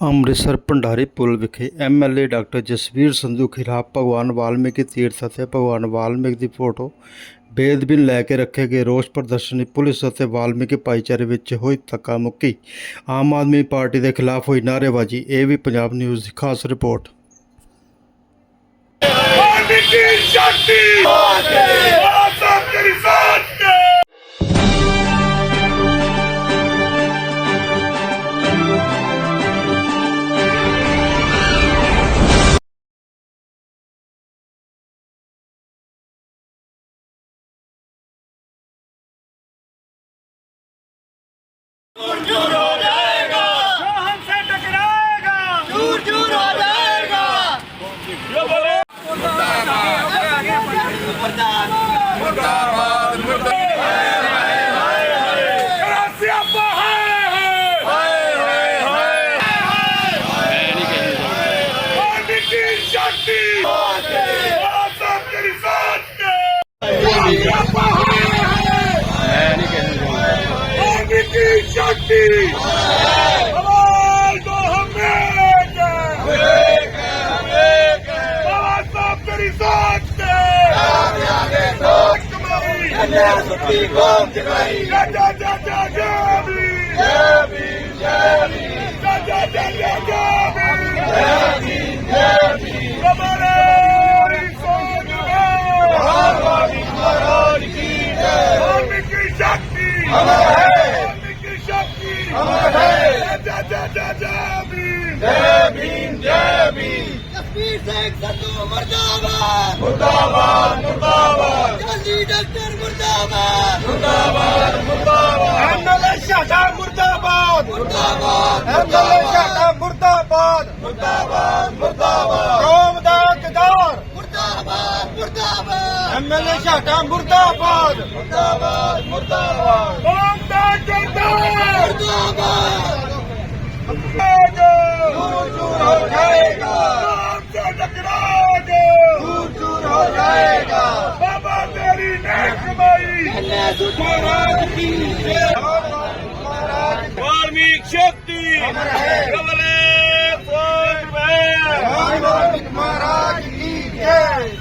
ਅੰਮ੍ਰਿਤਸਰ ਭੰਡਾਰੀ ਪੁਲ ਵਿਖੇ MLA doctor Jasvir Sandhu ਖਿਲਾਫ ਭਗਵਾਨ ਵਾਲਮੀਕੀ ਤੀਰਥ ਅਤੇ ਭਗਵਾਨ ਵਾਲਮੀਕ ਦੀ ਫੋਟੋ ਬੇਦਬੀਨ ਲੈ ਕੇ ਰੱਖੇ ਗਏ ਰੋਸ ਪ੍ਰਦਰਸ਼ਨੀ ਪੁਲਿਸ ਅਤੇ ਵਾਲਮੀਕੀ ਭਾਈਚਾਰੇ ਵਿੱਚ ਹੋਈ ਤੱਕਾਮੁੱਕੀ ਆਮ ਆਦਮੀ ਪਾਰਟੀ ਦੇ ਖਿਲਾਫ ਹੋਈ ਨਾਰੇਬਾਜ਼ੀ ਇਹ ਵੀ ਪੰਜਾਬ ਨਿਊਜ਼ ਦੀ ਖਾਸ report. Valmiki Shakti Oynuyorum. Amém. Jaspir Singh Sandhu ਮਰਦਾਬਾਦ ਮੁਰਦਾਬਾਦ ਮੁਰਦਾਬਾਦ ਗਾਂਧੀ ਡਾਕਟਰ ਮੁਰਦਾਬਾਦ ਮੁਰਦਾਬਾਦ ਮੁਰਦਾਬਾਦ ਐਮਐਲਏ ਸ਼ਾਹ ਮੁਰਦਾਬਾਦ ਮੁਰਦਾਬਾਦ ਐਮਐਲਏ ਸ਼ਾਹ ਘਾਟਾ ਮੁਰਦਾਬਾਦ। ਮੁਰਦਾਬਾਦ ਮੁਰਦਾਬਾਦ। ਬੰਦਾ ਜੰਦਾ ਮੁਰਦਾਬਾਦ। ਦੂਰ ਦੂਰ ਹੋ ਜਾਏਗਾ। ਨਾਮ ਤੇ ਟਕਰਾਓਗੇ ਦੂਰ ਦੂਰ ਹੋ ਜਾਏਗਾ। ਬਾਬਾ ਤੇਰੀ ਨੇਕ ਕਮਾਈ ਬੱਲੇ ਸੁਖਾਰਾਜ ਕੀ ਜੈ। ਵਾਲਮੀਕ ਸ਼ਕਤੀ। ਅਮਰ ਹੈ। ਕਵਲੇ ਫੌਜ ਮੈਂ। ਵਾਲਮੀਕ ਮਹਾਰਾਜ ਕੀ ਜੈ।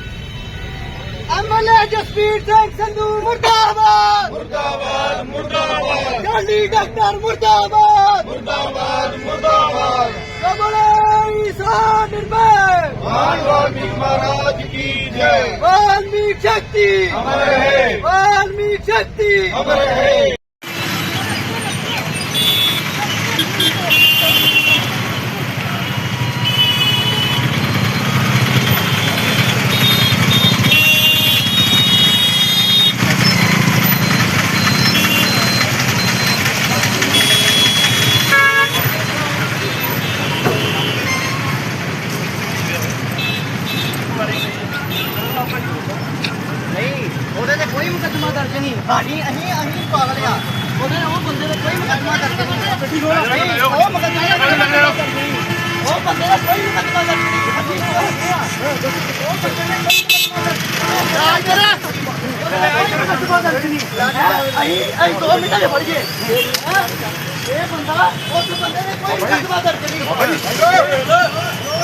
ਐਮਐਲਏ ਜਸਪੀਰ ਸਿੰਘ ਸੰਧੂ ਮੁਰਦਾਬਾਦ ਮੁਰਦਾਬਾਦ ਮੁਰਦਾਬਾਦ ਗਾਂਧੀ ਡਾਕਟਰ ਮੁਰਦਾਬਾਦ ਮੁਰਦਾਬਾਦ ਮੁਰਦਾਬਾਦ ਕਮਲੇ ਇਸਲਾਮ ਨਿਰਭੈ ਵਾਲਮੀਕ ਮਹਾਰਾਜ ਕੀ ਜੈ ਵਾਲਮੀਕ ਸ਼ਕਤੀ ਅਮਰ ਹੈ ਵਾਲਮੀਕ ਸ਼ਕਤੀ ਅਮਰ ਹੈ ਨਹੀਂ ਉਹਦੇ ਤੇ ਕੋਈ ਮੁਕੱਦਮਾ ਦਰਜ ਨਹੀਂ। ਅਸੀਂ ਅਸੀਂ ਅਸੀਂ ਪਾਗਲ ਆ। ਉਹਦੇ ਉਹ ਬੰਦੇ ਤੇ ਕੋਈ ਮੁਕੱਦਮਾ ਦਰਜ ਨਹੀਂ। ਉਹ ਮੁਕੱਦਮਾ ਦਰਜ ਨਹੀਂ। ਉਹ ਬੰਦੇ ਦਾ ਕੋਈ ਮੁਕੱਦਮਾ ਦਰਜ ਨਹੀਂ। ਅਸੀਂ ਉਹ ਬੰਦੇ ਨੇ ਕੋਈ ਮੁਕੱਦਮਾ ਦਰਜ ਉਹਦੇ ਤੇ ਕੋਈ ਮੁਕੱਦਮਾ ਦਰਜ ਨਹੀਂ। ਅਸੀਂ ਅਸੀਂ ਦੋ ਮਿੰਟਾਂ ਦੇ ਫੜ ਗਏ? ਇਹ ਬੰਦਾ ਉਸ ਬੰਦੇ ਨੇ ਕੋਈ ਮੁਕੱਦਮਾ ਦਰਜ ਨਹੀਂ।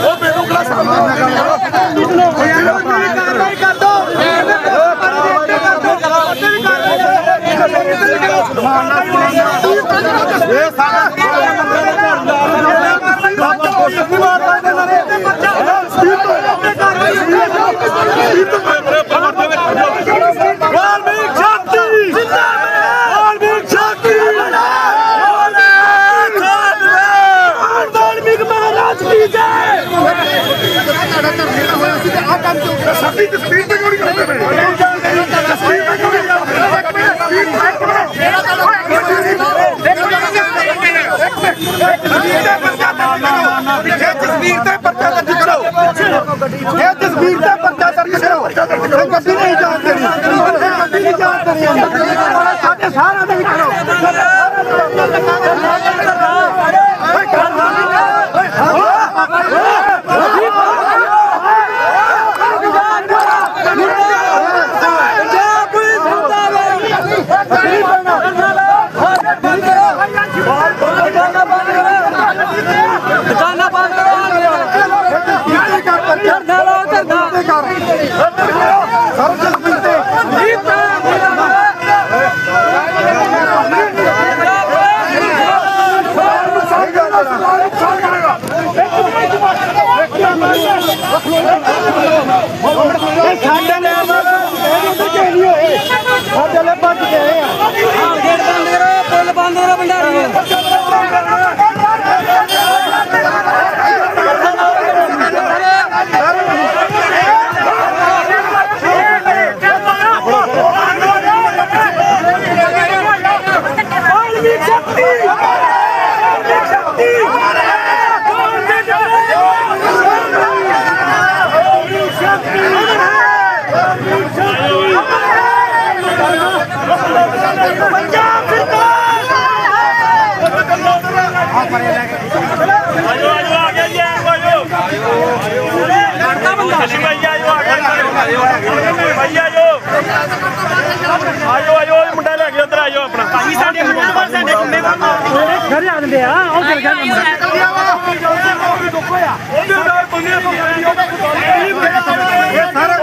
ਉਹ ਮੈਨੂੰ ਕਿਹੜਾ ਸਾਹਮਣੇ ਕਾਰਵਾਈ ਕਰ ਦੋ ਇਹ ਸਾਰਾ ਬਾਬਾ ਕੋਸ਼ਿਸ਼ ਨਹੀਂ ਮਾਰਦਾ ਇਹਨਾਂ ਨੇ ਵਾਲਮੀਕ ਸ਼ਕਤੀ ਜਿੰਦਾਬਾਦ ਵਾਲਮੀਕ ਸ਼ਕਤੀ ਵਾਲਮੀਕ ਮਹਾਰਾਜ ਕੀ ਜੈ ਤੁਹਾਡਾ ਧਰਨੇ ਦਾ ਹੋਇਆ ਸੀ ਤੇ ਆ ਕੰਮ ਕਿਉਂ ਕਰਿਆ ਸਾਡੀ ਤਸਵੀਰ ਤੇ ਕਿਉਂ ਨਹੀਂ ਕਰਦੇ ਪਏ ਤਸਵੀਰ ਤੇ ਕਿਉਂ ਨਹੀਂ ਕਰਦੇ ਇਹ ਤਸਵੀਰ ਤੇ ਪਰਚਾ ਦਰਜ ਕਰੋ ਇਹ ਤਸਵੀਰ ਤੇ ਪਰਚਾ ਦਰਜ ਕਰੋ। ਇਹ ਗੱਡੀ ਨਹੀਂ ਜਾਣ ਦੇਣੀ। ਇਹ ਗੱਡੀ ਨਹੀਂ ਜਾਣ ਦੇਣੀ। ਸਾਡੇ ਸਾਰਿਆਂ ਦੇ ਕਰੋ। ਆਜੋ ਆਜੋ ਆ ਗਿਆ ਜੀ ਆਜੋ ਆਜੋ ਮੁੰਡਾ ਲੈ ਕੇ ਉਧਰ ਆਜੋ ਆਪਣਾ। ਭਾਈ ਸਾਡੇ ਮੁੰਡਾ ਪਰ ਸਾਡੇ ਕੰਮੇ ਘਰ ਆ ਜਾਂਦੇ ਆ ਉਹ ਕਰ ਗਿਆ ਇਹ ਸਾਰਾ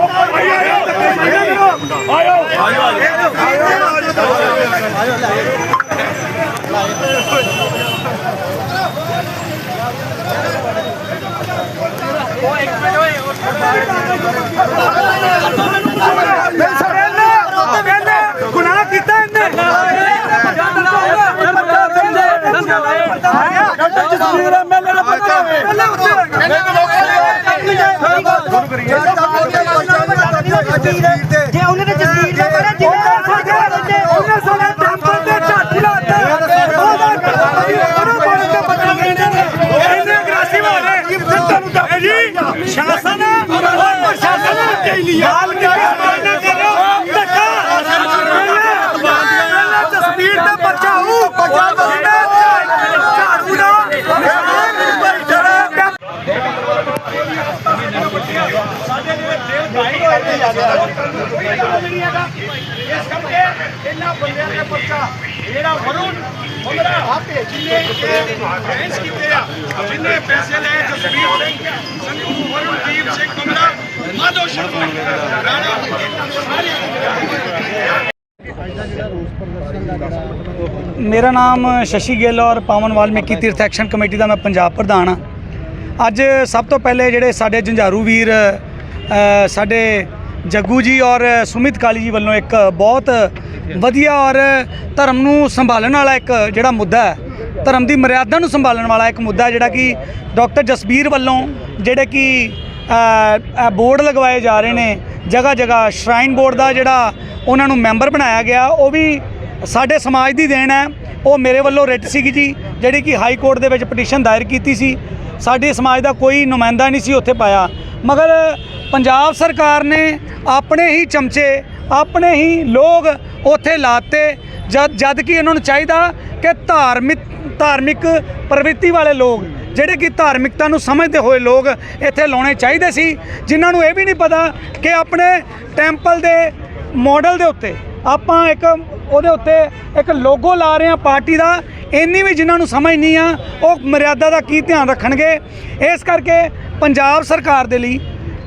ਆਜੋ ਆਜੋ ਗੁਨਾਹ ਕੀਤਾ ਇਹਨੇ ਜਸਵੀਰ ਐਮਐਲਏ ਦਾ ਪਤਾ ਪਹਿਲੇ ਜੇ ਉਹਨੇ ਤੇ ਜਸਵੀਰ ਦਾ ਕਰਿਆ ਜਿਵੇਂ ਉਹਨੇ ਸਾਡੇ ਟੈਂਪਲ ਤੇ ਝੱਟ ਲਾਤੇ ਇਹਨੇ ਅਗਰੈਸਿਵ ਹੋ ਰਹੇ ਤੁਹਾਨੂੰ ਜੀ ਸ਼ਾਸਨ ਔਰ ਪ੍ਰਸ਼ਾਸਨ ਕੇ ਲਈ ਹਾਲ ਕੇ ਨਾ ਕਰੋ ਧੱਕਾ ਪਹਿਲੇ ਤਸਵੀਰ ਤੇ ਬਚਾਓ ਬਚਾਓ ਝਾੜੂ ਦਾ ਇਸ ਕਰਕੇ ਇਹਨਾਂ ਬੰਦਿਆਂ ਦੇ ਪਰਚਾ। ਜਿਹੜਾ ਵਰੁਣ ਉਹਨਾਂ ਆਪੇ ਜਿੰਨੇ ਫੈਂਸ ਕੀਤੇ ਆ, ਜਿੰਨੇ ਪੈਸੇ ਲਏ ਜਸਵੀਰ ਸਿੰਘ, ਸੰਧੂ, ਵਰੁਣਦੀਪ ਸਿੰਘ ਕਮਰਾ ਮਾਧੋ ਸ਼ਰਮਾ, ਰਾਣਾ ਮੇਰਾ ਨਾਮ ਸ਼ਸ਼ੀ ਗਿੱਲ ਔਰ ਪਾਵਨ ਵਾਲਮੀਕੀ ਤੀਰਥ ਐਕਸ਼ਨ ਕਮੇਟੀ ਦਾ ਮੈਂ ਪੰਜਾਬ ਪ੍ਰਧਾਨ ਹਾਂ। ਅੱਜ ਸਭ ਤੋਂ ਪਹਿਲੇ ਜਿਹੜੇ ਸਾਡੇ ਜੰਝਾਰੂ ਵੀਰ ਸਾਡੇ ਜੱਗੂ ਜੀ ਔਰ ਸੁਮਿਤ ਕਾਲੀ ਜੀ ਵੱਲੋਂ ਇੱਕ ਬਹੁਤ ਵਧੀਆ ਔਰ ਧਰਮ ਨੂੰ ਸੰਭਾਲਣ ਵਾਲਾ ਇੱਕ ਜਿਹੜਾ ਮੁੱਦਾ ਹੈ, ਧਰਮ ਦੀ ਮਰਿਆਦਾ ਨੂੰ ਸੰਭਾਲਣ ਵਾਲਾ ਇੱਕ ਮੁੱਦਾ ਜਿਹੜਾ ਕਿ ਡਾਕਟਰ ਜਸਬੀਰ ਵੱਲੋਂ ਜਿਹੜੇ ਕਿ ਬੋਰਡ ਲਗਵਾਏ ਜਾ ਰਹੇ ਨੇ ਜਗ੍ਹਾ ਜਗ੍ਹਾ ਸ਼ਰਾਈਨ ਬੋਰਡ ਦਾ ਜਿਹੜਾ ਉਹਨਾਂ ਨੂੰ ਮੈਂਬਰ ਬਣਾਇਆ ਗਿਆ, ਉਹ ਵੀ ਸਾਡੇ ਸਮਾਜ ਦੀ ਦੇਣ ਹੈ। ਉਹ ਮੇਰੇ ਵੱਲੋਂ ਰਿਟ ਸੀਗੀ ਜੀ, ਜਿਹੜੀ ਕਿ ਹਾਈ ਕੋਰਟ ਦੇ ਵਿੱਚ ਪਟੀਸ਼ਨ ਦਾਇਰ ਕੀਤੀ ਸੀ। ਸਾਡੇ ਸਮਾਜ ਦਾ ਕੋਈ ਨੁਮਾਇੰਦਾ ਨਹੀਂ ਸੀ ਉੱਥੇ ਪਾਇਆ। ਮਗਰ ਪੰਜਾਬ ਸਰਕਾਰ ਨੇ ਆਪਣੇ ਹੀ ਚਮਚੇ, ਆਪਣੇ ਹੀ ਲੋਕ ਉੱਥੇ ਲਾਤੇ। ਜਦ ਜਦ ਕਿ ਇਹਨਾਂ ਨੂੰ ਚਾਹੀਦਾ ਕਿ ਧਾਰਮਿਕ ਧਾਰਮਿਕ ਪ੍ਰਵਿਰਤੀ ਵਾਲੇ ਲੋਕ, ਜਿਹੜੇ ਕਿ ਧਾਰਮਿਕਤਾ ਨੂੰ ਸਮਝਦੇ ਹੋਏ ਲੋਕ ਇੱਥੇ ਲਾਉਣੇ ਚਾਹੀਦੇ ਸੀ, ਜਿਨ੍ਹਾਂ ਨੂੰ ਇਹ ਵੀ ਨਹੀਂ ਪਤਾ ਕਿ ਆਪਣੇ ਟੈਂਪਲ ਦੇ ਮਾਡਲ ਦੇ ਉੱਤੇ ਆਪਾਂ ਇੱਕ, ਉਹਦੇ ਉੱਤੇ ਇੱਕ ਲੋਗੋ ਲਾ ਰਹੇ ਆ ਪਾਰਟੀ ਦਾ ਇੰਨੀ ਵੀ ਜਿਨ੍ਹਾਂ ਨੂੰ ਸਮਝ ਨਹੀਂ ਆ, ਉਹ ਮਰਿਆਦਾ ਦਾ ਕੀ ਧਿਆਨ ਰੱਖਣਗੇ? ਇਸ ਕਰਕੇ ਪੰਜਾਬ ਸਰਕਾਰ ਦੇ ਲਈ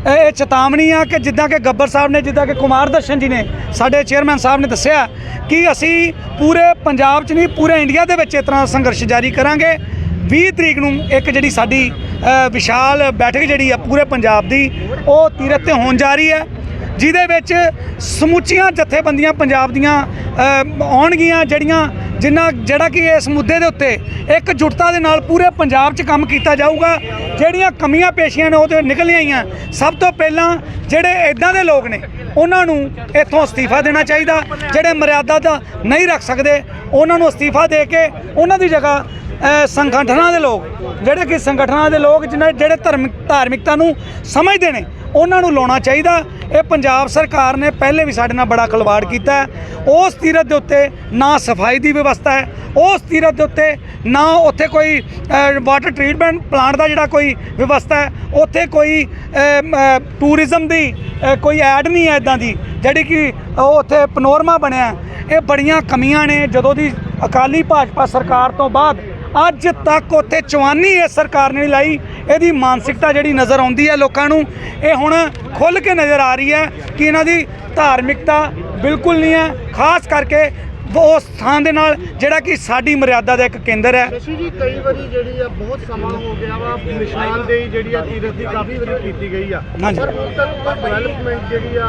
ਇਹ ਚੇਤਾਵਨੀ ਆ ਕਿ ਜਿੱਦਾਂ ਕਿ ਗੱਬਰ ਸਾਹਿਬ ਨੇ, ਜਿੱਦਾਂ ਕਿ ਕੁਮਾਰ ਦਰਸ਼ਨ ਜੀ ਨੇ ਸਾਡੇ ਚੇਅਰਮੈਨ ਸਾਹਿਬ ਨੇ ਦੱਸਿਆ ਕਿ ਅਸੀਂ ਪੂਰੇ ਪੰਜਾਬ 'ਚ ਨਹੀਂ, ਪੂਰੇ ਇੰਡੀਆ ਦੇ ਵਿੱਚ ਇਸ ਤਰ੍ਹਾਂ ਸੰਘਰਸ਼ ਜਾਰੀ ਕਰਾਂਗੇ। 20 ਤਰੀਕ ਨੂੰ ਇੱਕ ਜਿਹੜੀ ਸਾਡੀ ਵਿਸ਼ਾਲ ਬੈਠਕ ਜਿਹੜੀ ਆ ਪੂਰੇ ਪੰਜਾਬ ਦੀ, ਉਹ ਤੀਰਥ ਤੇ ਹੋਣ ਜਾ ਰਹੀ ਹੈ, ਜਿਹਦੇ ਵਿੱਚ ਸਮੁੱਚੀਆਂ ਜਥੇਬੰਦੀਆਂ ਪੰਜਾਬ ਦੀਆਂ ਆਉਣਗੀਆਂ, ਜਿਹੜੀਆਂ ਜਿੰਨਾ ਜਿਹੜਾ ਕਿ ਇਸ ਮੁੱਦੇ ਦੇ ਉੱਤੇ ਇੱਕ ਜੁਟਤਾ ਦੇ ਨਾਲ ਪੂਰੇ ਪੰਜਾਬ 'ਚ ਕੰਮ ਕੀਤਾ ਜਾਊਗਾ, ਜਿਹੜੀਆਂ ਕਮੀਆਂ ਪੇਸ਼ੀਆਂ ਨੇ ਉਹ ਤੇ ਨਿਕਲੀਆਂ ਆਈਆਂ ਸਭ ਤੋਂ ਪਹਿਲਾਂ ਜਿਹੜੇ ਇਦਾਂ ਦੇ ਲੋਕ ਨੇ, ਉਹਨਾਂ ਨੂੰ ਇੱਥੋਂ ਅਸਤੀਫਾ ਦੇਣਾ ਚਾਹੀਦਾ। ਜਿਹੜੇ ਮਰਿਆਦਾ ਦਾ ਨਹੀਂ ਰੱਖ ਸਕਦੇ, ਉਹਨਾਂ ਨੂੰ ਅਸਤੀਫਾ ਦੇ ਕੇ ਉਹਨਾਂ ਦੀ ਜਗ੍ਹਾ ਸੰਗਠਨਾਂ ਦੇ ਲੋਕ, ਜਿਹੜੇ ਕਿ ਸੰਗਠਨਾਂ ਦੇ ਲੋਕ ਜਿਨ੍ਹਾਂ ਜਿਹੜੇ ਧਰਮ ਧਾਰਮਿਕਤਾ ਨੂੰ ਸਮਝਦੇ ਨੇ ਉਹਨਾਂ ਨੂੰ ਲਾਉਣਾ ਚਾਹੀਦਾ। ਇਹ ਪੰਜਾਬ ਸਰਕਾਰ ਨੇ ਪਹਿਲੇ ਵੀ ਸਾਡੇ ਨਾਲ ਬੜਾ ਖਲਵਾੜ ਕੀਤਾ ਉਸ ਤੀਰਥ ਦੇ ਉੱਤੇ ਨਾ ਸਫ਼ਾਈ ਦੀ ਵਿਵਸਥਾ ਹੈ। ਉਸ ਤੀਰਥ ਦੇ ਉੱਤੇ ਨਾ ਉੱਥੇ ਕੋਈ ਵਾਟਰ ਟ੍ਰੀਟਮੈਂਟ ਪਲਾਂਟ ਦਾ ਜਿਹੜਾ ਕੋਈ ਵਿਵਸਥਾ ਹੈ, ਉੱਥੇ ਕੋਈ ਟੂਰਿਜ਼ਮ ਦੀ ਕੋਈ ਐਡ ਨਹੀਂ ਹੈ ਇਦਾਂ ਦੀ, ਜਿਹੜੀ ਕਿ ਉਹ ਉੱਥੇ ਪਨੋਰਮਾ ਬਣਿਆ ਇਹ ਬੜੀਆਂ ਕਮੀਆਂ ਨੇ। ਜਦੋਂ ਦੀ ਅਕਾਲੀ ਭਾਜਪਾ ਸਰਕਾਰ ਤੋਂ ਬਾਅਦ ਅੱਜ ਤੱਕ ਉੱਥੇ ਚਵਾਨੀ ਇਸ ਸਰਕਾਰ ਨੇ ਲਾਈ। ਇਹਦੀ ਮਾਨਸਿਕਤਾ ਜਿਹੜੀ ਨਜ਼ਰ ਆਉਂਦੀ ਹੈ ਲੋਕਾਂ ਨੂੰ ਇਹ ਹੁਣ ਖੁੱਲ ਕੇ ਨਜ਼ਰ ਆ ਰਹੀ ਹੈ ਕਿ ਇਹਨਾਂ ਦੀ ਧਾਰਮਿਕਤਾ ਬਿਲਕੁਲ ਨਹੀਂ ਹੈ। ਖਾਸ ਕਰਕੇ ਉਸ ਥਾਂ ਦੇ ਨਾਲ ਜਿਹੜਾ ਕਿ ਸਾਡੀ ਮਰਿਆਦਾ ਦਾ ਇੱਕ ਕੇਂਦਰ ਹੈ। ਸ਼ਸ਼ੀ ਜੀ ਕਈ ਵਾਰੀ ਜਿਹੜੀ ਆ ਬਹੁਤ ਸਮਾਂ ਹੋ ਗਿਆ ਵਾ ਨਿਸ਼ਾਨਦੇਹੀ ਜਿਹੜੀ ਆ ਤੀਰਥ ਦੀ ਕਾਫੀ ਵਾਰੀ ਕੀਤੀ ਗਈ ਆ। ਹਾਂਜੀ। ਪਰ ਹੁਣ ਤੱਕ ਕੋਈ ਡਿਵੈਲਪਮੈਂਟ ਜਿਹੜੀ ਆ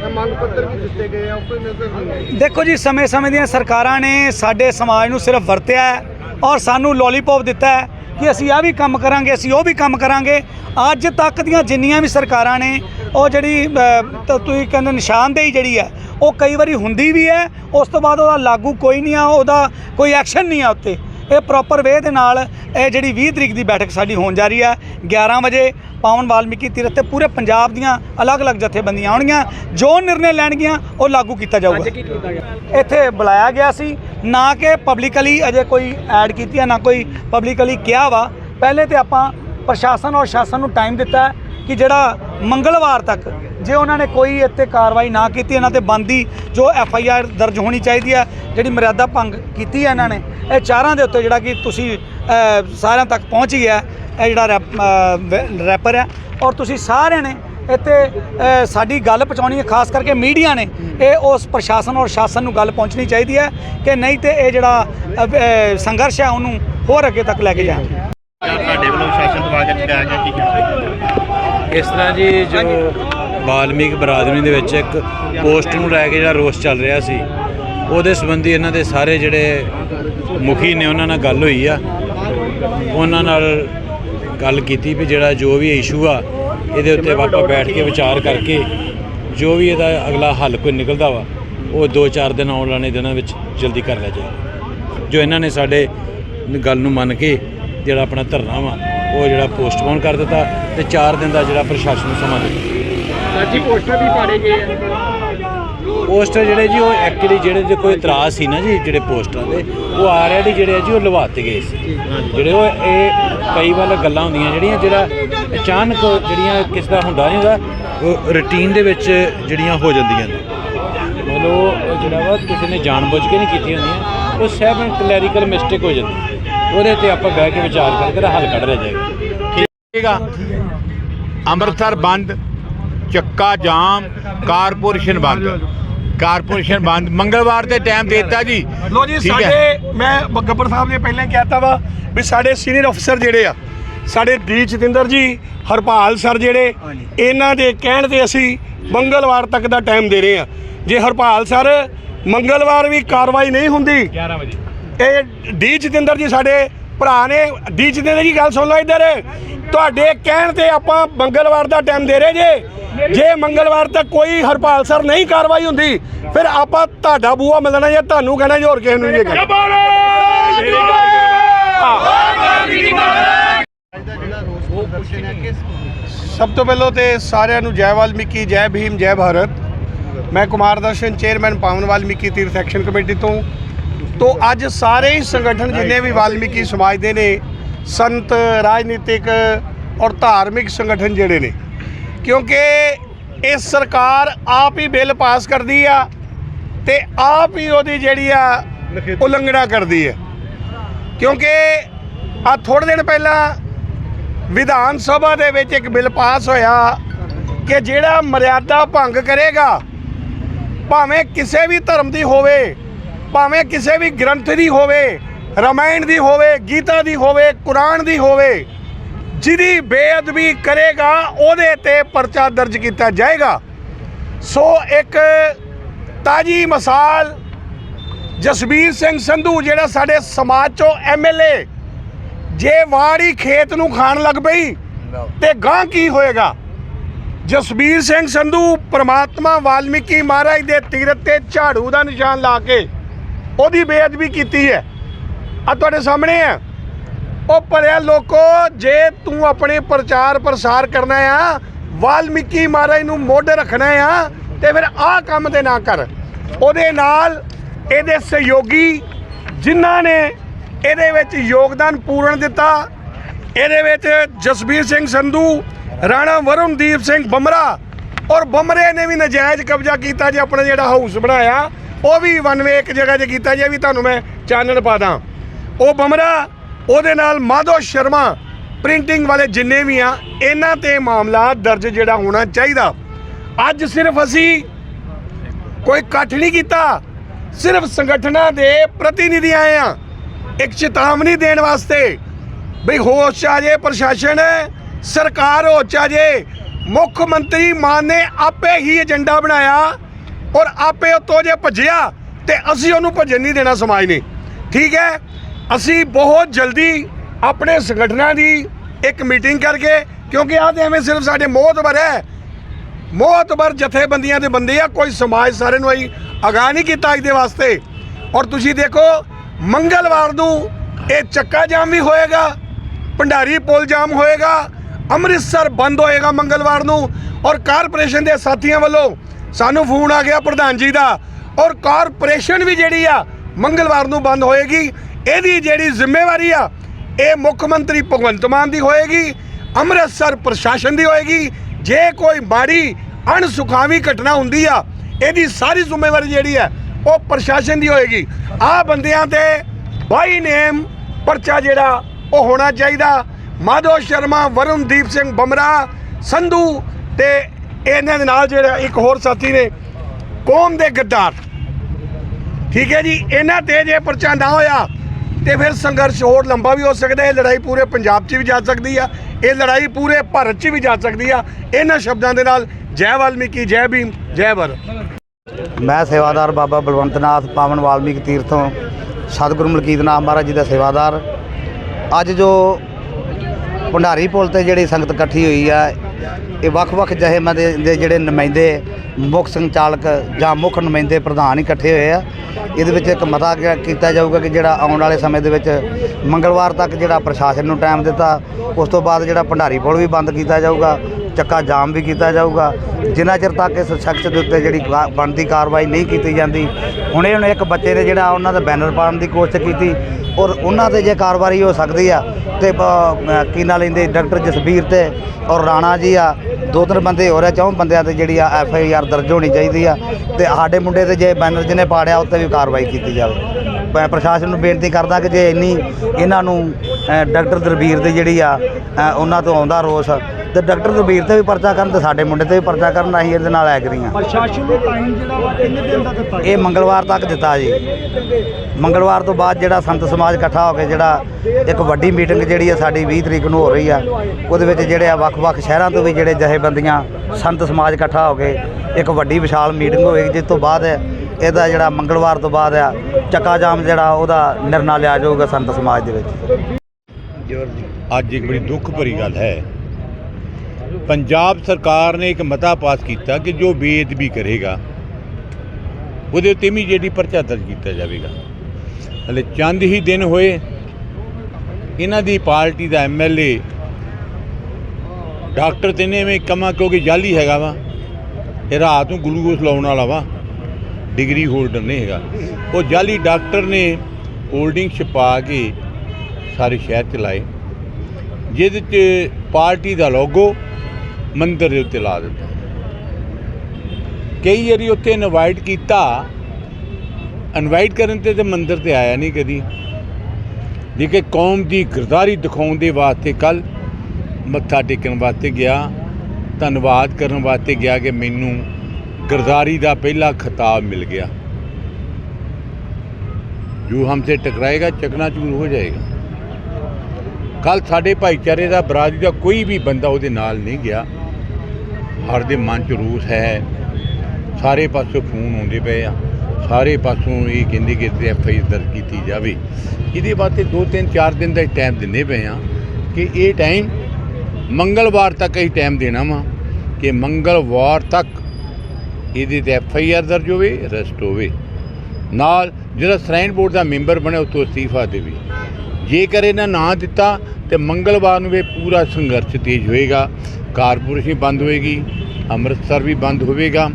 ਜਾਂ ਮੰਗ ਪੱਤਰ ਵੀ ਦਿੱਤੇ ਗਏ ਆ ਉਹ ਕੋਈ ਨਜ਼ਰ ਨਹੀਂ ਆਈ। ਦੇਖੋ ਜੀ ਸਮੇਂ-ਸਮੇਂ ਦੀਆਂ ਸਰਕਾਰਾਂ ਨੇ ਸਾਡੇ ਸਮਾਜ ਨੂੰ ਸਿਰਫ ਵਰਤਿਆ ਹੈ। ਔਰ ਸਾਨੂੰ ਲੋਲੀਪੌਪ ਦਿੱਤਾ ਹੈ ਕਿ ਅਸੀਂ ਆਹ ਵੀ ਕੰਮ ਕਰਾਂਗੇ, ਅਸੀਂ ਉਹ ਵੀ ਕੰਮ ਕਰਾਂਗੇ। ਅੱਜ ਤੱਕ ਦੀਆਂ ਜਿੰਨੀਆਂ ਵੀ ਸਰਕਾਰਾਂ ਨੇ, ਉਹ ਜਿਹੜੀ ਤੁਸੀਂ ਕਹਿੰਦੇ ਨਿਸ਼ਾਨਦੇਹੀ ਜਿਹੜੀ ਹੈ, ਉਹ ਕਈ ਵਾਰੀ ਹੁੰਦੀ ਵੀ ਹੈ, ਉਸ ਤੋਂ ਬਾਅਦ ਉਹਦਾ ਲਾਗੂ ਕੋਈ ਨਹੀਂ ਆ, ਉਹਦਾ ਕੋਈ ਐਕਸ਼ਨ ਨਹੀਂ ਆ ਉੱਤੇ। ਇਹ ਪ੍ਰੋਪਰ ਵੇ ਦੇ ਨਾਲ ਇਹ ਜਿਹੜੀ 20 ਤਰੀਕ ਦੀ ਬੈਠਕ ਸਾਡੀ ਹੋਣ ਜਾ ਰਹੀ ਹੈ 11 ਵਜੇ ਪਾਵਨ ਵਾਲਮੀਕੀ ਤੀਰਥ ਤੇ ਪੂਰੇ ਪੰਜਾਬ ਦੀਆਂ ਅਲੱਗ-ਅਲੱਗ ਜਥੇਬੰਦੀਆਂ ਆਉਣਗੀਆਂ। ਜੋ ਨਿਰਣੇ ਲੈਣਗੀਆਂ ਉਹ ਲਾਗੂ ਕੀਤਾ ਜਾਊਗਾ। ਇੱਥੇ ਬੁਲਾਇਆ ਗਿਆ ਸੀ। ਨਾ ਕਿ ਪਬਲਿਕਲੀ ਅਜੇ ਕੋਈ ਐਡ ਕੀਤੀ ਹੈ ਨਾ ਕੋਈ ਪਬਲਿਕਲੀ ਕਿਹਾ ਵਾ। ਪਹਿਲੇ ਤੇ ਆਪਾਂ ਪ੍ਰਸ਼ਾਸਨ ਔਰ ਸ਼ਾਸਨ ਨੂੰ ਟਾਈਮ ਦਿੱਤਾ ਹੈ ਕਿ ਜਿਹੜਾ ਮੰਗਲਵਾਰ ਤੱਕ ਜੇ ਉਹਨਾਂ ਨੇ ਕੋਈ ਇੱਥੇ ਕਾਰਵਾਈ ਨਾ ਕੀਤੀ ਇਹਨਾਂ ਤੇ ਬੰਦੀ ਜੋ ਐਫ ਆਈ ਆਰ ਦਰਜ ਹੋਣੀ ਚਾਹੀਦੀ ਹੈ ਜਿਹੜੀ ਮਰਿਆਦਾ ਭੰਗ ਕੀਤੀ ਹੈ ਇਹਨਾਂ ਨੇ ਇਹ ਚਾਰਾਂ ਦੇ ਉੱਤੇ ਜਿਹੜਾ ਕਿ ਤੁਸੀਂ ਸਾਰਿਆਂ ਤੱਕ ਪਹੁੰਚ ਗਿਆ। ਇਹ ਜਿਹੜਾ ਰੈਪਰ ਹੈ। ਔਰ ਤੁਸੀਂ ਸਾਰਿਆਂ ਨੇ ਇੱਥੇ ਸਾਡੀ ਗੱਲ ਪਹੁੰਚਾਉਣੀ ਹੈ ਖਾਸ ਕਰਕੇ ਮੀਡੀਆ ਨੇ। ਇਹ ਉਸ ਪ੍ਰਸ਼ਾਸਨ ਔਰ ਸ਼ਾਸਨ ਨੂੰ ਗੱਲ ਪਹੁੰਚਣੀ ਚਾਹੀਦੀ ਹੈ ਕਿ ਨਹੀਂ ਤੇ ਇਹ ਜਿਹੜਾ ਸੰਘਰਸ਼ ਹੈ ਉਹਨੂੰ ਹੋਰ ਅੱਗੇ ਤੱਕ ਲੈ ਕੇ ਜਾਣਾ। ਤੁਹਾਡੇ ਵੱਲੋਂ ਸ਼ਾਸਨ ਦਵਾ ਕੇ ਚੁਕਾਇਆ ਗਿਆ ਕੀ ਕਹਿਣਾ ਇਸ ਤਰ੍ਹਾਂ ਜੀ ਜੋ ਬਾਲਮੀਕ ਬਰਾਦਰੀ ਦੇ ਵਿੱਚ ਇੱਕ ਪੋਸਟ ਨੂੰ ਲੈ ਕੇ ਜਿਹੜਾ ਰੋਸ ਚੱਲ ਰਿਹਾ ਸੀ ਉਹਦੇ ਸੰਬੰਧੀ ਇਹਨਾਂ ਦੇ ਸਾਰੇ ਜਿਹੜੇ ਮੁਖੀ ਨੇ ਉਹਨਾਂ ਨਾਲ ਗੱਲ ਹੋਈ ਆ। ਉਹਨਾਂ ਨਾਲ ਗੱਲ ਕੀਤੀ ਵੀ ਜਿਹੜਾ ਜੋ ਵੀ ਇਸ਼ੂ ਆ, ਇਹਦੇ ਉੱਤੇ ਆਪਾਂ ਬੈਠ ਕੇ ਵਿਚਾਰ ਕਰਕੇ ਜੋ ਵੀ ਇਹਦਾ ਅਗਲਾ ਹੱਲ ਕੋਈ ਨਿਕਲਦਾ ਵਾ, ਉਹ 2-4 ਦਿਨ ਆਉਣ ਵਾਲੇ ਦਿਨਾਂ ਵਿੱਚ ਜਲਦੀ ਕਰ ਲਿਆ ਜਾਏ। ਜੋ ਇਹਨਾਂ ਨੇ ਸਾਡੇ ਗੱਲ ਨੂੰ ਮੰਨ ਕੇ ਜਿਹੜਾ ਆਪਣਾ ਧਰਨਾ ਵਾ, ਉਹ ਜਿਹੜਾ ਪੋਸਟਪੋਨ ਕਰ ਦਿੱਤਾ ਤੇ 4 ਦਿਨ ਦਾ ਜਿਹੜਾ ਪ੍ਰਸ਼ਾਸਨ ਨੂੰ ਸਮਾਂ ਦਿੱਤਾ। ਸਾਡੀ ਪੋਸਟਰ ਵੀ ਪਾੜੇ ਗਏ ਆ। ਪੋਸਟਰ ਜਿਹੜੇ ਜੀ, ਉਹ ਐਕਚੁਅਲੀ ਜਿਹੜੇ ਤੇ ਕੋਈ ਇਤਰਾਜ਼ ਸੀ ਨਾ ਜੀ, ਜਿਹੜੇ ਪੋਸਟਰਾਂ ਦੇ, ਉਹ ਆਲਰੇਡੀ ਜਿਹੜੇ ਆ ਜੀ, ਉਹ ਲਵਾਤੇ ਗਏ ਸੀ। ਜਿਹੜੇ ਉਹ, ਇਹ ਕਈ ਵਾਰ ਗੱਲਾਂ ਹੁੰਦੀਆਂ ਜਿਹੜੀਆਂ, ਜਿਹੜਾ ਅਚਾਨਕ ਜਿਹੜੀਆਂ ਕਿਸ ਦਾ ਹੁੰਦਾ ਨਹੀਂ ਹੁੰਦਾ, ਉਹ ਰੁਟੀਨ ਦੇ ਵਿੱਚ ਜਿਹੜੀਆਂ ਹੋ ਜਾਂਦੀਆਂ ਨੇ। ਮਤਲਬ ਉਹ ਜਿਹੜਾ ਵਾ, ਕਿਸੇ ਨੇ ਜਾਣਬੁੱਝ ਕੇ ਨਹੀਂ ਕੀਤੀਆਂ ਹੁੰਦੀਆਂ, ਉਹ ਸੈਵਨ ਕਲੈਰੀਕਲ ਮਿਸਟੇਕ ਹੋ ਜਾਂਦੀ। ਉਹਦੇ ਤੇ ਆਪਾਂ ਬਹਿ ਕੇ ਵਿਚਾਰ ਕਰਕੇ ਇਹਦਾ ਹੱਲ ਕੱਢ ਰਿਹਾ ਜਾਏਗਾ ਠੀਕ ਅੰਮ੍ਰਿਤਸਰ ਬੰਦ, ਚੱਕਾ ਜਾਮ, ਕਾਰਪੋਰੇਸ਼ਨ ਬੰਦ। ਕਾਰਪੋਰੇਸ਼ਨ ਬੰਦ। ਮੰਗਲਵਾਰ ਤੇ ਟਾਈਮ ਦਿੱਤਾ ਜੀ। ਲੋ ਜੀ ਠੀਕ ਹੈ। ਸਾਡੇ ਮੈਂ ਬ- ਗੱਬਰ ਸਾਹਿਬ ਨੇ ਪਹਿਲਾਂ ਹੀ ਕਹਿਤਾ ਵਾ ਵੀ ਸਾਡੇ ਸੀਨੀਅਰ ਅਫਸਰ ਜਿਹੜੇ ਆ ਸਾਡੇ ਡੀ ਜਤਿੰਦਰ ਜੀ ਹਰਪਾਲ ਸਰ ਜਿਹੜੇ ਇਹਨਾਂ ਦੇ ਕਹਿਣ ਤੇ ਅਸੀਂ ਮੰਗਲਵਾਰ ਤੱਕ ਦਾ ਟਾਈਮ ਦੇ ਰਹੇ ਆ ਜੇ ਹਰਪਾਲ ਸਰ ਮੰਗਲਵਾਰ ਵੀ ਕਾਰਵਾਈ ਨਹੀਂ ਹੁੰਦੀ 11 ਵਜੇ। ਇਹ ਡੀ ਜਤਿੰਦਰ ਜੀ ਸਾਡੇ ਭਰਾ ਨੇ ਡੀ ਜਤਿੰਦਰ ਜੀ ਗੱਲ ਸੁਣ ਲਓ ਇੱਧਰ। ਤੁਹਾਡੇ ਕਹਿਣ ਤੇ ਆਪਾਂ ਮੰਗਲਵਾਰ ਦਾ ਟਾਈਮ ਦੇ ਰਹੇ ਜੇ। ਜੇ ਮੰਗਲਵਾਰ ਤੱਕ ਕੋਈ ਹਰਪਾਲ ਸਰ ਨਹੀਂ ਕਾਰਵਾਈ ਹੁੰਦੀ, ਫਿਰ ਆਪਾਂ ਤੁਹਾਡਾ ਬੂਆ ਮਿਲਣਾ ਜਾਂ ਤੁਹਾਨੂੰ ਕਹਿਣਾ ਜੀ ਹੋਰ ਕਿਸੇ ਨੂੰ ਨਹੀਂ ਕਹਿਣਾ। ਸਭ ਤੋਂ ਪਹਿਲਾਂ ਤੇ ਸਾਰਿਆਂ ਨੂੰ ਜੈ ਵਾਲਮੀਕੀ, ਜੈ ਭੀਮ, ਜੈ ਭਾਰਤ। ਮੈਂ ਕੁਮਾਰ ਦਰਸ਼ਨ ਚੇਅਰਮੈਨ ਪਾਵਨ ਵਾਲਮੀਕੀ ਤੀਰਥ ਐਕਸ਼ਨ ਕਮੇਟੀ ਤੋਂ। ਤੋਂ ਅੱਜ ਸਾਰੇ ਹੀ ਸੰਗਠਨ ਜਿੰਨੇ ਵੀ ਵਾਲਮੀਕੀ ਸਮਾਜ ਦੇ ਨੇ ਸੰਤ ਰਾਜਨੀਤਿਕ ਔਰ ਧਾਰਮਿਕ ਸੰਗਠਨ ਜਿਹੜੇ ਨੇ ਕਿਉਂਕਿ ਇਹ ਸਰਕਾਰ ਆਪ ਹੀ ਬਿੱਲ ਪਾਸ ਕਰਦੀ ਆ ਤੇ ਆਪ ਹੀ ਉਹਦੀ ਜਿਹੜੀ ਆ ਉਲੰਘਣਾ ਕਰਦੀ ਹੈ। ਕਿਉਂਕਿ ਆ ਥੋੜੇ ਦਿਨ ਪਹਿਲਾਂ ਵਿਧਾਨ ਸਭਾ ਦੇ ਵਿੱਚ ਇੱਕ ਬਿੱਲ ਪਾਸ ਹੋਇਆ ਕਿ ਜਿਹੜਾ ਮਰਿਆਦਾ ਭੰਗ ਕਰੇਗਾ ਭਾਵੇਂ ਕਿਸੇ ਵੀ ਧਰਮ ਦੀ ਹੋਵੇ ਭਾਵੇਂ ਕਿਸੇ ਵੀ ਗ੍ਰੰਥ ਦੀ ਹੋਵੇ, ਰਾਮਾਇਣ ਦੀ ਹੋਵੇ, ਗੀਤਾ ਦੀ ਹੋਵੇ, ਕੁਰਾਨ ਦੀ ਹੋਵੇ, ਜਿਹਦੀ ਬੇਅਦਬੀ ਕਰੇਗਾ, ਉਹਦੇ ਤੇ ਪਰਚਾ ਦਰਜ ਕੀਤਾ ਜਾਏਗਾ। ਸੋ ਇੱਕ ਤਾਜੀ ਮਿਸਾਲ ਜਸਬੀਰ ਸਿੰਘ ਸੰਧੂ, ਜਿਹੜਾ ਸਾਡੇ ਸਮਾਜ ਚੋਂ ਐਮਐਲਏ ਜੇ ਵਾੜੀ ਖੇਤ ਨੂੰ ਖਾਣ ਲੱਗ ਪਈ, ਤੇ ਗਾਂ ਕੀ ਹੋਏਗਾ? ਜਸਬੀਰ ਸਿੰਘ ਸੰਧੂ ਪ੍ਰਮਾਤਮਾ ਵਾਲਮੀਕੀ ਮਹਾਰਾਜ ਦੇ ਤੀਰਥ ਤੇ ਝਾੜੂ ਦਾ ਨਿਸ਼ਾਨ ਲਾ ਕੇ ਉਹਦੀ ਬੇਅਦਬੀ ਕੀਤੀ ਹੈ। ਆ ਤੁਹਾਡੇ ਸਾਹਮਣੇ ਆ ਉਹ ਭਰਿਆ ਲੋਕੋ, ਜੇ ਤੂੰ ਆਪਣੇ ਪ੍ਰਚਾਰ ਪ੍ਰਸਾਰ ਕਰਨਾ ਆ, ਵਾਲਮੀਕੀ ਮਹਾਰਾਜ ਨੂੰ ਮੋਢੇ ਰੱਖਣਾ ਆ, ਤੇ ਫਿਰ ਆਹ ਕੰਮ ਤੇ ਨਾ ਕਰ। ਉਹਦੇ ਨਾਲ ਇਹਦੇ ਸਹਿਯੋਗੀ ਜਿਨ੍ਹਾਂ ਨੇ ਇਹਦੇ ਵਿੱਚ ਯੋਗਦਾਨ ਪੂਰਨ ਦਿੱਤਾ, ਇਹਦੇ ਵਿੱਚ ਜਸਬੀਰ ਸਿੰਘ ਸੰਧੂ, ਰਾਣਾ ਵਰੁਣਦੀਪ ਸਿੰਘ ਬਮਰਾ, ਔਰ ਬਮਰੇ ਨੇ ਵੀ ਨਜਾਇਜ਼ ਕਬਜ਼ਾ ਕੀਤਾ ਜੇ ਆਪਣਾ ਜਿਹੜਾ ਹਾਊਸ ਬਣਾਇਆ। ਉਹ ਵੀ ਵਨ ਵੇ ਇੱਕ ਜਗ੍ਹਾ 'ਤੇ ਕੀਤਾ ਜੇ ਵੀ ਤੁਹਾਨੂੰ ਮੈਂ ਚਾਨਣ ਪਾ ਦਾਂ। ਉਹ ਬਮਰਾ, ਉਹਦੇ ਨਾਲ ਮਾਧੋ ਸ਼ਰਮਾ ਪ੍ਰਿੰਟਿੰਗ ਵਾਲੇ ਜਿੰਨੇ ਵੀ ਆ, ਇਹਨਾਂ ਤੇ ਮਾਮਲਾ ਦਰਜ ਜਿਹੜਾ ਹੋਣਾ ਚਾਹੀਦਾ। ਅੱਜ ਸਿਰਫ ਅਸੀਂ ਕੋਈ ਇਕੱਠ ਨਹੀਂ ਕੀਤਾ, ਸਿਰਫ ਸੰਗਠਨਾਂ ਦੇ ਪ੍ਰਤੀਨਿਧੀ ਆਏ ਆ। ਇੱਕ ਚੇਤਾਵਨੀ ਦੇਣ ਵਾਸਤੇ ਵੀ ਹੋਸ਼ 'ਚ ਆ ਜੇ ਪ੍ਰਸ਼ਾਸਨ, ਸਰਕਾਰ ਹੋਸ਼ 'ਚ ਆ ਜੇ, ਮੁੱਖ ਮੰਤਰੀ ਮਾਨ ਨੇ ਆਪੇ ਹੀ ਏਜੰਡਾ ਬਣਾਇਆ। ਔਰ ਆਪੇ ਉਤੋਂ ਜੇ ਭੱਜਿਆ ਤੇ ਅਸੀਂ ਉਹਨੂੰ ਭੱਜਣ ਨਹੀਂ ਦੇਣਾ, ਸਮਾਜ ਨੇ। ਠੀਕ ਹੈ? ਅਸੀਂ ਬਹੁਤ ਜਲਦੀ ਆਪਣੇ ਸੰਗਠਨਾਂ ਦੀ ਇੱਕ ਮੀਟਿੰਗ ਕਰਕੇ, ਕਿਉਂਕਿ ਆਹ ਤੇ ਐਵੇਂ ਸਿਰਫ ਸਾਡੇ ਮੋਹਤਬਰ ਹੈ। ਮੋਹਤਬਰ ਜਥੇਬੰਦੀਆਂ ਦੇ ਬੰਦੇ ਆ, ਕੋਈ ਸਮਾਜ ਸਾਰੇ ਨੂੰ ਅਸੀਂ ਅਗਾਹ ਨਹੀਂ ਕੀਤਾ ਅੱਜ ਵਾਸਤੇ। ਔਰ ਤੁਸੀਂ ਦੇਖੋ, ਮੰਗਲਵਾਰ ਨੂੰ ਇਹ ਚੱਕਾ ਜਾਮ ਵੀ ਹੋਏਗਾ, ਭੰਡਾਰੀ ਪੁਲ ਜਾਮ ਹੋਏਗਾ, ਅੰਮ੍ਰਿਤਸਰ ਬੰਦ ਹੋਏਗਾ ਮੰਗਲਵਾਰ ਨੂੰ। ਔਰ ਕਾਰਪੋਰੇਸ਼ਨ ਦੇ ਸਾਥੀਆਂ ਵੱਲੋਂ ਸਾਨੂੰ ਫੋਨ ਆ ਗਿਆ ਪ੍ਰਧਾਨ ਜੀ ਦਾ ਔਰ ਕਾਰਪੋਰੇਸ਼ਨ ਵੀ ਜਿਹੜੀ ਆ ਮੰਗਲਵਾਰ ਨੂੰ ਬੰਦ ਹੋਏਗੀ। ਇਹਦੀ ਜਿਹੜੀ ਜ਼ਿੰਮੇਵਾਰੀ ਆ, ਇਹ ਮੁੱਖ ਮੰਤਰੀ ਭਗਵੰਤ ਮਾਨ ਦੀ ਹੋਏਗੀ, ਅੰਮ੍ਰਿਤਸਰ ਪ੍ਰਸ਼ਾਸਨ ਦੀ ਹੋਏਗੀ। ਜੇ ਕੋਈ ਮਾੜੀ ਅਣਸੁਖਾਵੀ ਘਟਨਾ ਹੁੰਦੀ ਆ, ਇਹਦੀ ਸਾਰੀ ਜ਼ਿੰਮੇਵਾਰੀ ਜਿਹੜੀ ਆ, ਉਹ ਪ੍ਰਸ਼ਾਸਨ ਦੀ ਹੋਏਗੀ। ਆ ਬੰਦਿਆਂ ਤੇ ਬਾਈ ਨੇਮ ਪਰਚਾ ਜਿਹੜਾ, ਉਹ ਹੋਣਾ ਚਾਹੀਦਾ। ਮਾਧੋ ਸ਼ਰਮਾ, ਵਰੁਣਦੀਪ ਸਿੰਘ ਬਮਰਾ ਸੰਧੂ ਤੇ ਇਹਨਾਂ ਦੇ ਨਾਲ ਜਿਹੜਾ ਇੱਕ ਹੋਰ ਸਾਥੀ ਨੇ, ਕੌਮ ਦੇ ਗੱਦਾਰ। ਠੀਕ ਹੈ ਜੀ, ਇਹਨਾਂ ਤੇ ਜੇ ਪਰਚਾ ਨਾ ਹੋਇਆ, ਤੇ ਫਿਰ ਸੰਘਰਸ਼ ਹੋਰ ਲੰਬਾ ਵੀ ਹੋ ਸਕਦਾ ਹੈ ਇਹ ਲੜਾਈ ਪੂਰੇ ਪੰਜਾਬ 'ਚ ਵੀ ਜਾ ਸਕਦੀ ਆ, ਇਹ ਲੜਾਈ ਪੂਰੇ ਭਾਰਤ 'ਚ ਵੀ ਜਾ ਸਕਦੀ ਆ। ਇਹਨਾਂ ਸ਼ਬਦਾਂ ਦੇ ਨਾਲ ਜੈ ਵਾਲਮੀਕੀ, ਜੈ ਭੀਮ, ਜੈ ਭਾਰਤ ਮੈਂ ਸੇਵਾਦਾਰ ਬਾਬਾ ਬਲਵੰਤ ਨਾਥ ਪਾਵਨ ਵਾਲਮੀਕ ਤੀਰਥੋਂ ਸਤਿਗੁਰੂ ਮਲਕੀਤ ਨਾਮ ਮਹਾਰਾਜ ਜੀ ਦਾ ਸੇਵਾਦਾਰ। ਅੱਜ ਜੋ ਭੰਡਾਰੀ ਪੁਲ ਤੇ ਜਿਹੜੀ ਸੰਗਤ ਇਕੱਠੀ ਹੋਈ ਆ ਇਹ ਵੱਖ-ਵੱਖ ਜਥੇਬੰਦੀਆਂ ਦੇ ਜਿਹੜੇ ਨੁਮਾਇੰਦੇ ਮੁੱਖ ਸੰਚਾਲਕ ਜਾਂ ਮੁੱਖ ਨੁਮਾਇੰਦੇ ਪ੍ਰਧਾਨ ਇਕੱਠੇ ਹੋਏ ਆ। ਇਹਦੇ ਵਿੱਚ ਇੱਕ ਮਤਾ ਕੀਤਾ ਜਾਊਗਾ ਕਿ ਜਿਹੜਾ ਆਉਣ ਵਾਲੇ ਸਮੇਂ ਦੇ ਵਿੱਚ ਮੰਗਲਵਾਰ ਤੱਕ ਜਿਹੜਾ ਪ੍ਰਸ਼ਾਸਨ ਨੂੰ ਟਾਈਮ ਦਿੱਤਾ, ਉਸ ਤੋਂ ਬਾਅਦ ਜਿਹੜਾ ਭੰਡਾਰੀ ਪੁਲ ਵੀ ਬੰਦ ਕੀਤਾ ਜਾਊਗਾ। ਚੱਕਾ ਜਾਮ ਵੀ ਕੀਤਾ ਜਾਊਗਾ। ਜਿੰਨਾ ਚਿਰ ਤੱਕ ਇਸ ਸ਼ਖਸ ਦੇ ਉੱਤੇ ਜਿਹੜੀ ਕਾ- ਬਣਦੀ ਕਾਰਵਾਈ ਨਹੀਂ ਕੀਤੀ ਜਾਂਦੀ ਹੁਣੇ ਹੁਣ ਇੱਕ ਬੱਚੇ ਨੇ ਜਿਹੜਾ ਉਹਨਾਂ ਦਾ ਬੈਨਰ ਪਾਉਣ ਦੀ ਕੋਸ਼ਿਸ਼ ਕੀਤੀ ਔਰ ਉਹਨਾਂ ਤੇ ਜੇ ਕਾਰਵਾਈ ਹੋ ਸਕਦੀ ਆ ਤੇ ਬ- ਕੀ ਨਾਂ ਲੈਂਦੇ ਡਾਕਟਰ ਜਸਬੀਰ ਤੇ ਔਰ ਰਾਣਾ ਜੀ ਆ ਦੋ ਤਿੰਨ ਬੰਦੇ ਹੋ ਰਿਹਾ ਚੌਂ ਬੰਦਿਆਂ ਤੇ ਜਿਹੜੀ ਆ ਐਫ ਆਈ ਆਰ ਦਰਜ ਹੋਣੀ ਚਾਹੀਦੀ ਆ ਤੇ ਸਾਡੇ ਮੁੰਡੇ ਤੇ ਜੇ ਬੈਨਰ ਜਿਹਨੇ ਪਾੜਿਆ ਉੱਤੇ ਵੀ ਕਾਰਵਾਈ ਕੀਤੀ ਜਾਵੇ। ਮੈਂ ਪ੍ਰਸ਼ਾਸਨ ਨੂੰ ਬੇਨਤੀ ਕਰਦਾ ਕਿ ਜੇ ਇੰਨੀ ਇਹਨਾਂ ਨੂੰ ਅ, ਡਾਕਟਰ ਦਰਬੀਰ ਦੇ ਜਿਹੜੀ ਆ ਅ, ਉਹਨਾਂ ਤੋਂ ਆਉਂਦਾ ਰੋਸ ਤੇ ਡਾਕਟਰ ਦਰਬੀਰ ਤੇ ਵੀ ਪਰਚਾ ਕਰਨ ਤੇ ਸਾਡੇ ਮੁੰਡੇ ਤੇ ਵੀ ਪਰਚਾ ਕਰਨ ਅਸੀਂ ਇਹਦੇ ਨਾਲ ਐਗਰੀ ਹਾਂ ਪ੍ਰਸ਼ਾਸਨ ਨੂੰ ਟਾਈਮ ਜਿਹੜਾ ਵਾ ਕਿੰਨੇ ਦਿਨ ਦਾ ਦਿੱਤਾ ਇਹ ਮੰਗਲਵਾਰ ਤੱਕ ਦਿੱਤਾ ਜੀ। ਮੰਗਲਵਾਰ ਤੋਂ ਬਾਅਦ ਜਿਹੜਾ ਸੰਤ ਸਮਾਜ ਇਕੱਠਾ ਹੋ ਕੇ ਜਿਹੜਾ ਇੱਕ ਵੱਡੀ ਮੀਟਿੰਗ ਜਿਹੜੀ ਹੈ ਸਾਡੀ 20 ਤਰੀਕ ਨੂੰ ਹੋ ਰਹੀ ਆ ਉਹਦੇ ਵਿੱਚ ਜਿਹੜੇ ਆ ਵੱਖ-ਵੱਖ ਸ਼ਹਿਰਾਂ ਤੋਂ ਵੀ ਜਿਹੜੇ ਜਥੇਬੰਦੀਆਂ ਸੰਤ ਸਮਾਜ ਇਕੱਠਾ ਹੋ ਕੇ ਇੱਕ ਵੱਡੀ ਵਿਸ਼ਾਲ ਮੀਟਿੰਗ ਹੋਏਗੀ ਜਿਸ ਤੋਂ ਬਾਅਦ ਇਹਦਾ ਜਿਹੜਾ ਮੰਗਲਵਾਰ ਤੋਂ ਬਾਅਦ ਆ ਚੱਕਾ ਜਾਮ ਜਿਹੜਾ ਉਹਦਾ ਨਿਰਣਾ ਲਿਆ ਜਾਊਗਾ ਸੰਤ ਸਮਾਜ ਦੇ ਵਿੱਚ। ਅੱਜ ਇੱਕ ਬੜੀ ਦੁੱਖ ਭਰੀ ਗੱਲ ਹੈ। ਪੰਜਾਬ ਸਰਕਾਰ ਨੇ ਇੱਕ ਮਤਾ ਪਾਸ ਕੀਤਾ ਕਿ ਜੋ ਬੇਅਦਬੀ ਕਰੇਗਾ, ਉਹਦੇ ਉੱਤੇ ਵੀ ਇਮੀਡੀਏਟਲੀ ਪਰਚਾ ਦਰਜ ਕੀਤਾ ਜਾਵੇਗਾ। ਹਲੇ ਚੰਦ ਹੀ ਦਿਨ ਹੋਏ, ਇਹਨਾਂ ਦੀ ਪਾਰਟੀ ਦਾ ਐਮਐਲਏ ਡਾਕਟਰ ਤਿੰਨੇ ਨੇ ਮੈਂ ਕਮਾ ਕਿਉਂਕਿ ਜਾਲੀ ਹੈਗਾ ਵਾ? ਇਹ ਰਾਤ ਨੂੰ ਗਲੂਕੋਸ ਲਾਉਣ ਵਾਲਾ ਵਾ, ਡਿਗਰੀ ਹੋਲਡਰ ਨਹੀਂ ਹੈਗਾ। ਉਹ ਜਾਲੀ ਡਾਕਟਰ ਨੇ ਹੋਲਡਿੰਗ ਛਪਾ ਕੇ ਸਾਰੇ ਸ਼ਹਿਰ ਚ ਲਾਏ। ਜਿਹਦੇ ਚ ਪਾਰਟੀ ਦਾ ਲੋਗੋ ਮੰਦਰ ਦੇ ਉੱਤੇ ਲਾ ਦਿੱਤਾ ਕਈ ਵਾਰੀ ਉੱਥੇ ਇਨਵਾਈਟ ਕੀਤਾ ਇਨਵਾਈਟ ਕਰਨ ਤੇ ਤੇ ਮੰਦਰ ਤੇ ਆਇਆ ਨਹੀਂ ਕਦੀ। ਜੇ ਕੌਮ ਦੀ ਗਰਦਾਰੀ ਦਿਖਾਉਣ ਦੇ ਵਾਸਤੇ ਕੱਲ ਮੱਥਾ ਟੇਕਣ ਵਾਸਤੇ ਗਿਆ, ਧੰਨਵਾਦ ਕਰਨ ਵਾਸਤੇ ਗਿਆ ਕਿ ਮੈਨੂੰ ਗਰਦਾਰੀ ਦਾ ਪਹਿਲਾ ਖਿਤਾਬ ਮਿਲ ਗਿਆ। ਜੋ ਹਮਸੇ ਟਕਰਾਏਗਾ ਚਕਨਾ ਚੂਰ ਹੋ ਜਾਏਗਾ। ਕੱਲ ਸਾਡੇ ਭਾਈਚਾਰੇ ਦਾ ਬਰਾਦਰੀ ਦਾ ਕੋਈ ਵੀ ਬੰਦਾ ਉਹਦੇ ਨਾਲ ਨਹੀਂ ਗਿਆ। ਹਰ ਦੇ ਮਨ ਚ ਰੂਸ ਹੈ। ਸਾਰੇ ਪਾਸੋਂ ਫੋਨ ਆਉਂਦੇ ਪਏ ਆ। ਸਾਰੇ ਪਾਸੋਂ ਇਹ ਕਹਿੰਦੇ ਕਿ ਤੇ ਐਫ ਆਈ ਦਰਜ ਕੀਤੀ ਜਾਵੇ। ਇਹਦੇ ਵਾਸਤੇ 2 3 4 ਦਿਨ ਦਾ ਟਾਈਮ ਦਿੰਦੇ ਪਏ ਆ ਕਿ ਇਹ ਟਾਈਮ ਮੰਗਲਵਾਰ ਤੱਕ ਅਸੀਂ ਟਾਈਮ ਦੇਣਾ ਵਾ ਕਿ ਮੰਗਲਵਾਰ ਤੱਕ ਇਹਦੇ ਤੇ ਐਫ ਆਈ ਆਰ ਦਰਜ ਹੋਵੇ ਅਰੈਸਟ ਹੋਵੇ। ਨਾਲ ਜਿਹੜਾ ਸ਼ਰਾਈਨ ਬੋਰਡ ਦਾ ਮੈਂਬਰ ਬਣਿਆ ਉਤੋਂ ਅਸਤੀਫਾ ਦੇਵੇ। ਜੇਕਰ ਇਹਨਾਂ ਨਾ ਦਿੱਤਾ ਤੇ ਮੰਗਲਵਾਰ ਨੂੰ ਇਹ ਪੂਰਾ ਸੰਘਰਸ਼ ਤੇਜ਼ ਹੋਏਗਾ। ਕਾਰਪੋਰੇਸ਼ਨ ਬੰਦ ਹੋਏਗੀ, ਅੰਮ੍ਰਿਤਸਰ ਵੀ ਬੰਦ ਹੋਵੇਗਾ।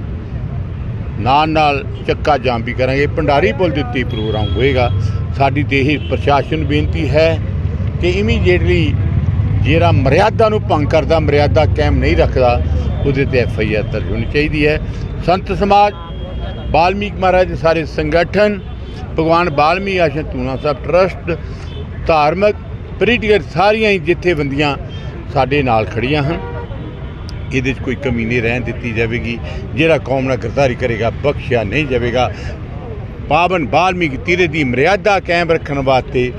ਨਾਲ ਨਾਲ ਚੱਕਾ ਜਾਮ ਵੀ ਕਰਾਂਗੇ। ਭੰਡਾਰੀ ਪੁਲ ਦੇ ਉੱਤੇ ਪ੍ਰੋਗਰਾਮ ਹੋਏਗਾ। ਸਾਡੀ ਤੇ ਇਹ ਪ੍ਰਸ਼ਾਸਨ ਨੂੰ ਬੇਨਤੀ ਹੈ ਕਿ ਇਮੀਡੀਏਟਲੀ ਜਿਹੜਾ ਮਰਿਆਦਾ ਨੂੰ ਭੰਗ ਕਰਦਾ, ਮਰਿਆਦਾ ਕਾਇਮ ਨਹੀਂ ਰੱਖਦਾ, ਉਹਦੇ ਤੇ ਐਫ ਆਈ ਆਰ ਦਰਜ ਹੋਣੀ ਚਾਹੀਦੀ ਹੈ। ਸੰਤ ਸਮਾਜ, ਬਾਲਮੀਕ ਮਹਾਰਾਜ ਦੇ ਸਾਰੇ ਸੰਗਠਨ, ਭਗਵਾਨ ਬਾਲਮੀ ਆਸ਼ਰਮ ਤੂਨਾ ਸਾਹਿਬ ਟਰਸਟ, ਧਾਰਮਿਕ ਪੋਲੀਟੀਕਲ ਸਾਰੀਆਂ ਹੀ ਜਥੇਬੰਦੀਆਂ ਸਾਡੇ ਨਾਲ ਖੜੀਆਂ ਹਨ। ਇਹਦੇ 'ਚ ਕੋਈ ਕਮੀ ਨਹੀਂ ਰਹਿਣ ਦਿੱਤੀ ਜਾਵੇਗੀ। ਜਿਹੜਾ ਕੌਮ ਨਾਲ ਗਰਦਾਰੀ ਕਰੇਗਾ ਬਖਸ਼ਿਆ ਨਹੀਂ ਜਾਵੇਗਾ। ਪਾਵਨ ਬਾਲਮੀਕ ਤੀਰੇ ਦੀ ਮਰਿਆਦਾ ਕਾਇਮ ਰੱਖਣ ਵਾਸਤੇ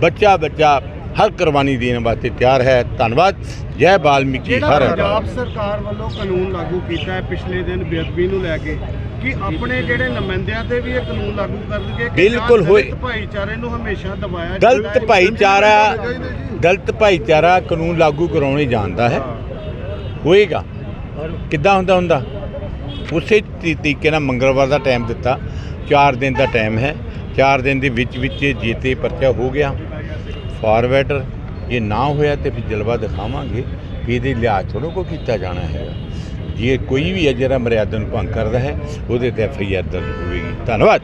ਬੱਚਾ ਬੱਚਾ ਹਰ ਕੁਰਬਾਨੀ ਦੇਣ ਵਾਸਤੇ ਤਿਆਰ ਹੈ। ਧੰਨਵਾਦ। ਜੈ ਬਾਲਮੀਕੀ ਹਰ ਹਰ। ਪੰਜਾਬ ਸਰਕਾਰ ਵੱਲੋਂ ਕਾਨੂੰਨ ਲਾਗੂ ਕੀਤਾ ਹੈ ਪਿਛਲੇ ਦਿਨ ਬੇਅਦਬੀ ਨੂੰ ਲੈ ਕੇ ਕਿ ਆਪਣੇ ਜਿਹੜੇ ਨੁਮਾਇੰਦਿਆਂ ਤੇ ਵੀ ਇਹ ਕਾਨੂੰਨ ਲਾਗੂ ਕਰਨਗੇ ਬਿਲਕੁਲ ਹੋਏ। ਭਾਈਚਾਰੇ ਨੂੰ ਹਮੇਸ਼ਾ ਦਬਾਇਆ ਜਾਊਗਾ। ਭਾਈਚਾਰਾ ਦਲਿਤ ਭਾਈਚਾਰਾ ਕਾਨੂੰਨ ਲਾਗੂ ਕਰਾਉਣੇ ਜਾਣਦਾ ਹੈ। ਹੋਏਗਾ। ਕਿੱਦਾਂ ਹੁੰਦਾ ਹੁੰਦਾ? ਉਸੇ ਤਰੀ- ਤਰੀਕੇ ਨਾਲ ਮੰਗਲਵਾਰ ਦਾ ਟਾਈਮ ਦਿੱਤਾ। 4 ਦਿਨ ਦਾ ਟਾਈਮ ਹੈ। 4 ਦਿਨ ਦੇ ਵਿੱਚ ਵਿੱਚ ਜੀਤੇ ਪਰਚਾ ਹੋ ਗਿਆ। ਫਾਰਵਰਡਰ ਇਹ ਨਾ ਹੋਇਆ ਤੇ ਫਿਰ ਜਲਵਾ ਦਿਖਾਵਾਂਗੇ ਵੀ ਇਹਦੇ ਲਿਹਾਜ਼ ਥੋੜ੍ਹਾ ਕੋ ਕੀਤਾ ਜਾਣਾ ਹੈਗਾ। ਜੇ ਕੋਈ ਵੀ ਹੈ ਜਿਹੜਾ ਮਰਿਆਦਾ ਨੂੰ ਭੰਗ ਕਰਦਾ ਹੈ ਉਹਦੇ ਤੇ ਐਫ ਆਈ ਆਰ ਦਰਜ ਹੋਵੇਗੀ। ਧੰਨਵਾਦ।